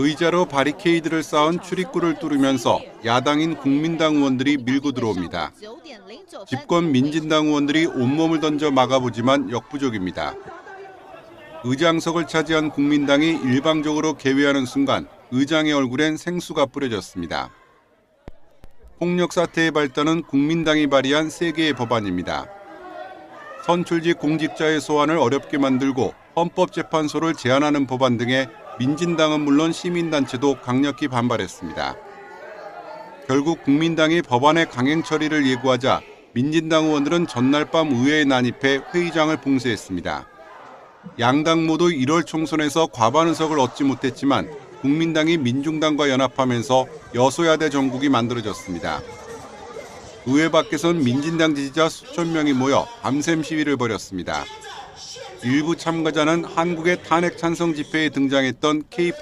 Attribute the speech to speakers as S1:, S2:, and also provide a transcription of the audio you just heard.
S1: 의자로 바리케이드를 쌓은 출입구를 뚫으면서 야당인 국민당 의원들이 밀고 들어옵니다. 집권 민진당 의원들이 온몸을 던져 막아보지만 역부족입니다. 의장석을 차지한 국민당이 일방적으로 개회하는 순간 의장의 얼굴엔 생수가 뿌려졌습니다. 폭력 사태의 발단은 국민당이 발의한 세 개의 법안입니다. 선출직 공직자의 소환을 어렵게 만들고 헌법재판소를 제한하는 법안 등에 민진당은 물론 시민단체도 강력히 반발했습니다. 결국 국민당이 법안의 강행 처리를 예고하자 민진당 의원들은 전날 밤 의회에 난입해 회의장을 봉쇄했습니다. 양당 모두 1월 총선에서 과반 의석을 얻지 못했지만 국민당이 민중당과 연합하면서 여소야대 정국이 만들어졌습니다. 의회 밖에선 민진당 지지자 수천 명이 모여 밤샘 시위를 벌였습니다. 일부 참가자는 한국의 탄핵 찬성 집회에 등장했던 K-팝